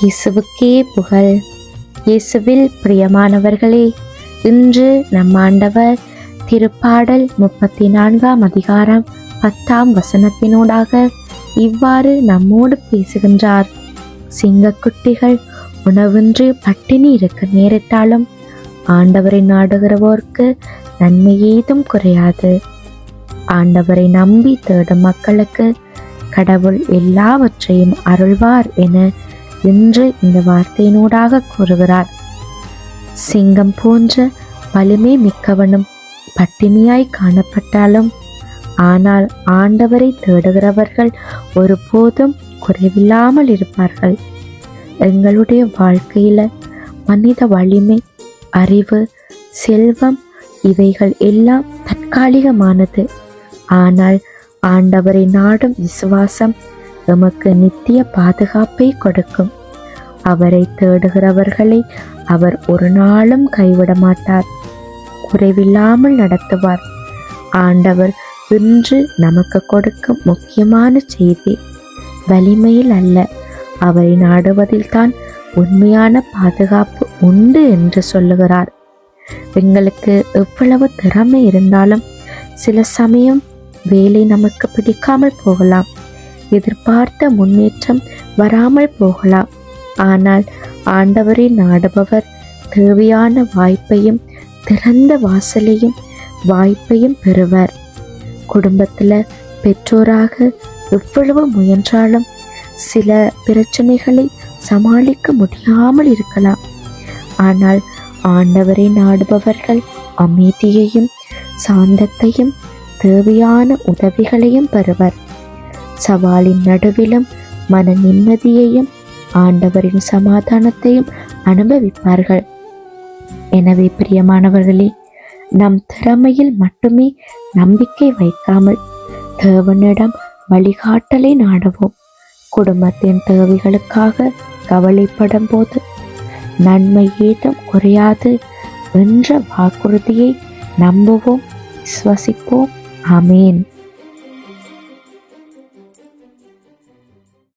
இயேசுவுக்கே புகழ். இயேசுவில் பிரியமானவர்களே இன்று நம் ஆண்டவர் திருப்பாடல் முப்பத்தி நான்காம் அதிகாரம் பத்தாம் வசனத்தினூடாக இவ்வாறு நம்மோடு பேசுகின்றார். சிங்கக்குட்டிகள் உணவின்றி பட்டினி இருக்க நேரிட்டாலும் ஆண்டவரை நாடுகிறவோர்க்கு நன்மை ஏதும் குறையாது. ஆண்டவரை நம்பி தேடும் மக்களுக்கு கடவுள் எல்லாவற்றையும் அருள்வார் என என்று இந்த வார்த்தையினூடாக கூறுகிறார். சிங்கம் போன்ற வலிமை மிக்கவனும் பட்டினியாய் காணப்பட்டாலும் ஆனால் ஆண்டவரை தேடுகிறவர்கள் ஒருபோதும் குறைவில்லாமல் இருப்பார்கள். எங்களுடைய வாழ்க்கையில மனித வலிமை அறிவு செல்வம் இவைகள் எல்லாம் தற்காலிகமானது. ஆனால் ஆண்டவரை நாடும் விசுவாசம் எமக்கு நித்திய பாதுகாப்பை கொடுக்கும். அவரை தேடுகிறவர்களை அவர் ஒரு நாளும் கைவிட மாட்டார். குறைவில்லாமல் நடத்துவார். ஆண்டவர் இன்று நமக்கு கொடுக்கும் முக்கியமான செய்தி வலிமையில் அல்ல. அவரை நாடுவதில்தான் உண்மையான பாதுகாப்பு உண்டு என்று சொல்லுகிறார். எங்களுக்கு எவ்வளவு திறமை இருந்தாலும் சில சமயம் வேலை நமக்கு பிடிக்காமல் போகலாம். எதிர்பார்த்த முன்னேற்றம் வராமல் போகலாம். ஆனால் ஆண்டவரை நாடுபவர் தேவையான வாய்ப்பையும் திறந்த வாசலையும் வாய்ப்பையும் பெறுவர். குடும்பத்துல பெற்றோராக எவ்வளவு முயன்றாலும் சில பிரச்சனைகளை சமாளிக்க முடியாமல் இருக்கலாம். ஆனால் ஆண்டவரை நாடுபவர்கள் அமைதியையும் சாந்தத்தையும் தேவையான உதவிகளையும் பெறுவர். சவாலின் நடுவிலும் மன நிம்மதியையும் ஆண்டவரின் சமாதானத்தையும் அனுபவிப்பார்கள். எனவே பிரியமானவர்களே நம் திறமையில் மட்டுமே நம்பிக்கை வைக்காமல் தேவனிடம் வழிகாட்டலை நாடுவோம். குடும்பத்தின் தேவைகளுக்காக கவலைப்படும் போது நன்மை ஏதும் குறையாது என்ற வாக்குறுதியை நம்புவோம் விஸ்வசிப்போம் அமேன்